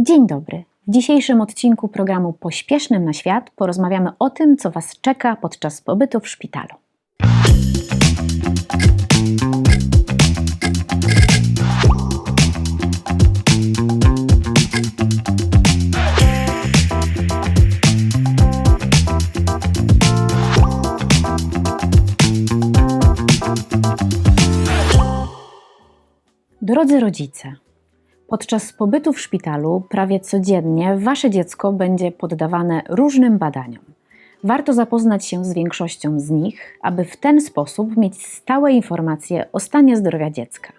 Dzień dobry. W dzisiejszym odcinku programu Pośpiesznym na świat porozmawiamy o tym, co Was czeka podczas pobytu w szpitalu. Drodzy rodzice, podczas pobytu w szpitalu prawie codziennie Wasze dziecko będzie poddawane różnym badaniom. Warto zapoznać się z większością z nich, aby w ten sposób mieć stałe informacje o stanie zdrowia dziecka.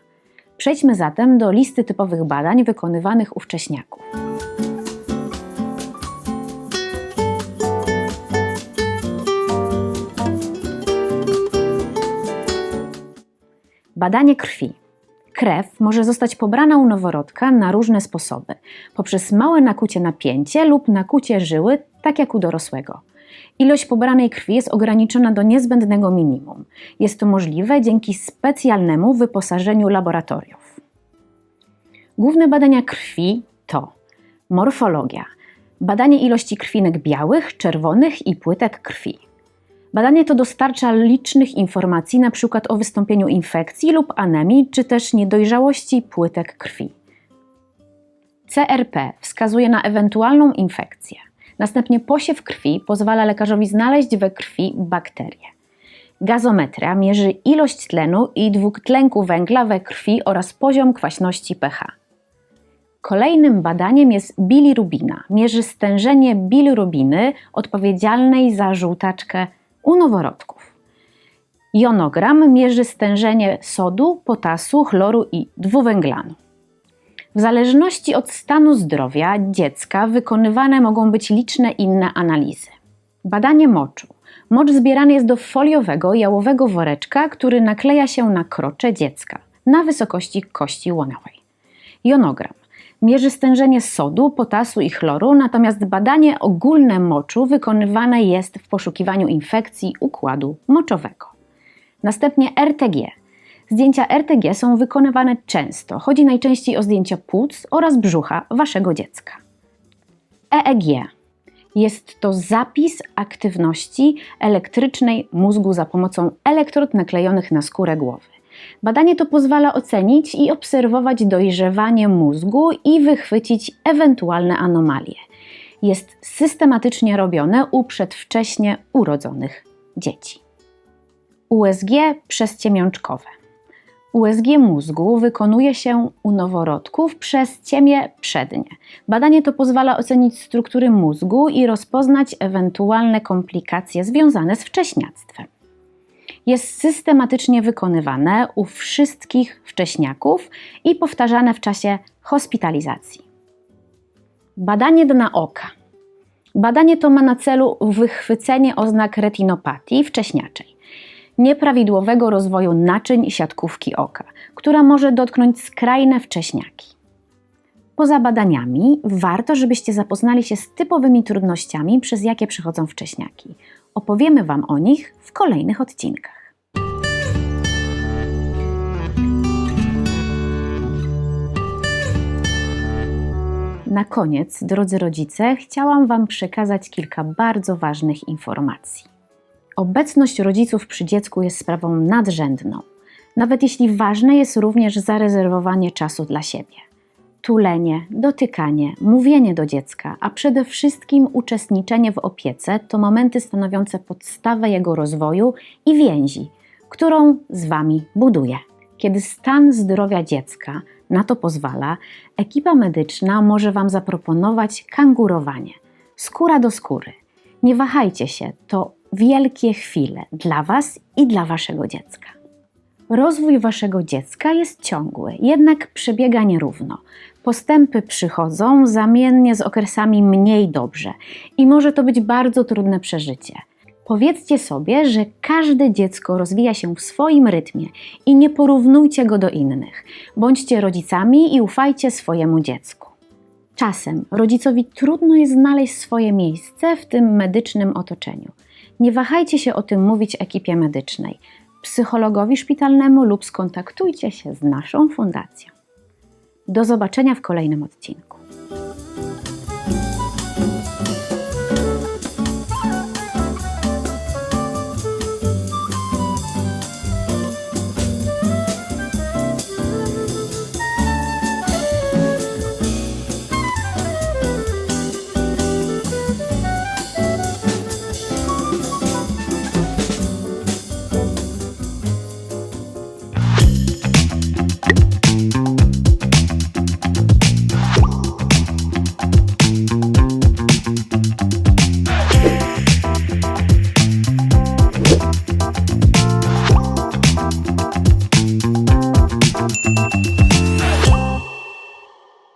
Przejdźmy zatem do listy typowych badań wykonywanych u wcześniaków. Badanie krwi. Krew może zostać pobrana u noworodka na różne sposoby: poprzez małe nakucie napięcie lub nakucie żyły, tak jak u dorosłego. Ilość pobranej krwi jest ograniczona do niezbędnego minimum. Jest to możliwe dzięki specjalnemu wyposażeniu laboratoriów. Główne badania krwi to morfologia, badanie ilości krwinek białych, czerwonych i płytek krwi. Badanie to dostarcza licznych informacji np. o wystąpieniu infekcji lub anemii, czy też niedojrzałości płytek krwi. CRP wskazuje na ewentualną infekcję. Następnie posiew krwi pozwala lekarzowi znaleźć we krwi bakterie. Gazometria mierzy ilość tlenu i dwutlenku węgla we krwi oraz poziom kwaśności pH. Kolejnym badaniem jest bilirubina. Mierzy stężenie bilirubiny odpowiedzialnej za żółtaczkę u noworodków. Jonogram mierzy stężenie sodu, potasu, chloru i dwuwęglanu. W zależności od stanu zdrowia dziecka wykonywane mogą być liczne inne analizy. Badanie moczu. Mocz zbierany jest do foliowego, jałowego woreczka, który nakleja się na krocze dziecka na wysokości kości łonowej. Jonogram mierzy stężenie sodu, potasu i chloru, natomiast badanie ogólne moczu wykonywane jest w poszukiwaniu infekcji układu moczowego. Następnie RTG. Zdjęcia RTG są wykonywane często. Chodzi najczęściej o zdjęcia płuc oraz brzucha waszego dziecka. EEG. Jest to zapis aktywności elektrycznej mózgu za pomocą elektrod naklejonych na skórę głowy. Badanie to pozwala ocenić i obserwować dojrzewanie mózgu i wychwycić ewentualne anomalie. Jest systematycznie robione u przedwcześnie urodzonych dzieci. USG przezciemiączkowe. USG mózgu wykonuje się u noworodków przez ciemię przednie. Badanie to pozwala ocenić struktury mózgu i rozpoznać ewentualne komplikacje związane z wcześniactwem jest systematycznie wykonywane u wszystkich wcześniaków i powtarzane w czasie hospitalizacji. Badanie dna oka. Badanie to ma na celu wychwycenie oznak retinopatii wcześniaczej, nieprawidłowego rozwoju naczyń siatkówki oka, która może dotknąć skrajne wcześniaki. Poza badaniami warto, żebyście zapoznali się z typowymi trudnościami, przez jakie przechodzą wcześniaki. Opowiemy Wam o nich w kolejnych odcinkach. Na koniec, drodzy rodzice, chciałam Wam przekazać kilka bardzo ważnych informacji. Obecność rodziców przy dziecku jest sprawą nadrzędną, nawet jeśli ważne jest również zarezerwowanie czasu dla siebie. Tulenie, dotykanie, mówienie do dziecka, a przede wszystkim uczestniczenie w opiece to momenty stanowiące podstawę jego rozwoju i więzi, którą z Wami buduje. Kiedy stan zdrowia dziecka na to pozwala, ekipa medyczna może Wam zaproponować kangurowanie, skóra do skóry. Nie wahajcie się, to wielkie chwile dla Was i dla Waszego dziecka. Rozwój Waszego dziecka jest ciągły, jednak przebiega nierówno. Postępy przychodzą zamiennie z okresami mniej dobrze i może to być bardzo trudne przeżycie. Powiedzcie sobie, że każde dziecko rozwija się w swoim rytmie i nie porównujcie go do innych. Bądźcie rodzicami i ufajcie swojemu dziecku. Czasem rodzicowi trudno jest znaleźć swoje miejsce w tym medycznym otoczeniu. Nie wahajcie się o tym mówić ekipie medycznej, psychologowi szpitalnemu lub skontaktujcie się z naszą fundacją. Do zobaczenia w kolejnym odcinku.